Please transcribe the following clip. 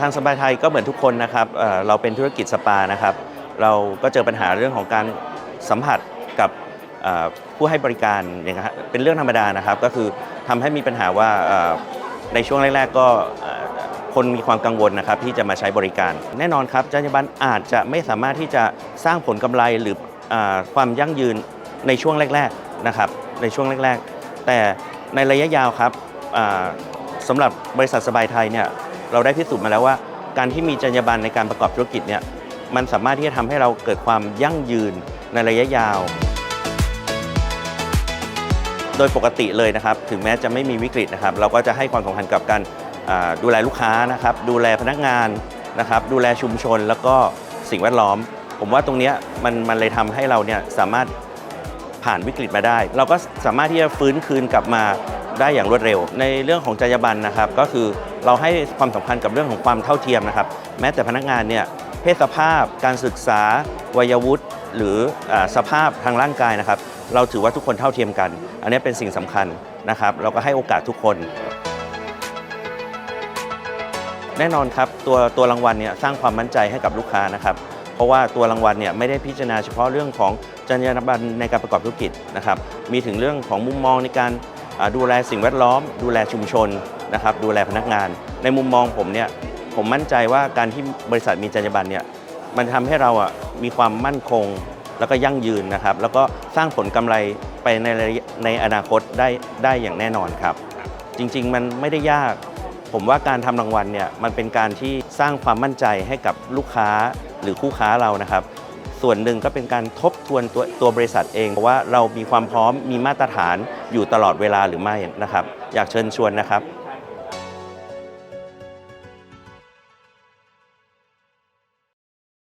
ทางสบายไทยก็เหมือนทุกคนนะครับเเราเป็นธุรกิจสปานะครับ เราก็เจอปัญหาเรื่องของการสัมผัสกับผู้ให้บริการอย่างเป็นเรื่องธรรมดานะครับ ก็คือทำให้มีปัญหาว่าในช่วงแรก ๆ ก็คนมีความกังวลนะครับที่จะมาใช้บริการ แน่นอนครับจรรยาบรรณอาจจะไม่สามารถที่จะสร้างผลกำไรหรืออความยั่งยืนในช่วงแรก ๆนะครับ ในช่วงแรก ๆ แต่ในระยะยาวครับสำหรับบริษัทสบายไทยเนี่ย เราได้พิสูจน์มาแล้วว่า การที่มีจรรยาบรรณในการประกอบธุรกิจเนี่ยมันสามารถที่จะทำให้เราเกิดความยั่งยืนในระยะยาว โดยปกติเลยนะครับ ถึงแม้จะไม่มีวิกฤตนะครับ เราก็จะให้ความสำคัญกับการดูแลลูกค้านะครับ ดูแลพนักงานนะครับ ดูแลชุมชนแล้วก็สิ่งแวดล้อม ผมว่าตรงนี้มันมันเลยทำให้เราเนี่ยสามารถผ่านวิกฤตมาได้ เราก็สามารถที่จะฟื้นคืนกลับมาได้อย่างรวดเร็ว ในเรื่องของจรรยาบรรณนะครับ ก็คือ เราให้ความสำคัญกับเรื่องของความเท่าเทียมนะครับ แม้แต่พนักงานเนี่ยเพศสภาพ การศึกษา วัยวุฒิหรืออสภาพทางร่างกายนะครับ เราถือว่าทุกคนเท่าเทียมกัน อันนี้เป็นสิ่งสำคัญนะครับ เราก็ให้โอกาสทุกคน แน่นอนครับตัวตัวรางวัลเนี่ยสร้างความมั่นใจให้กับลูกค้านะครับ เพราะว่าตัวรางวัลเนี่ยไม่ได้พิจารณาเฉพาะเรื่องของจรรยาบรรณในการประกอบธุรกิจนะครับ มีถึงเรื่องของมุมมองในการดูแลสิ่งแวดล้อม ดูแลชุมชน นะครับดูแลพนักงาน ในมุมมองผมเนี่ยผมมั่นใจว่าการที่บริษัทมีจรรยาบรรณเนี่ยมันทำให้เราอะมีความมั่นคงแล้วก็ยั่งยืนนะครับ แล้วก็สร้างผลกำไรไปในในอนาคตได้ได้อย่างแน่นอนครับ จริงๆมันไม่ได้ยาก ผมว่าการทำรางวัลเนี่ยมันเป็นการที่สร้างความมั่นใจให้กับลูกค้าหรือคู่ค้าเรานะครับ ส่วนหนึ่งก็เป็นการทบทวนตัวตัวบริษัทเองว่าเรามีความพร้อมมีมาตรฐานอยู่ตลอดเวลาหรือไม่นะครับ อยากเชิญชวนนะครับ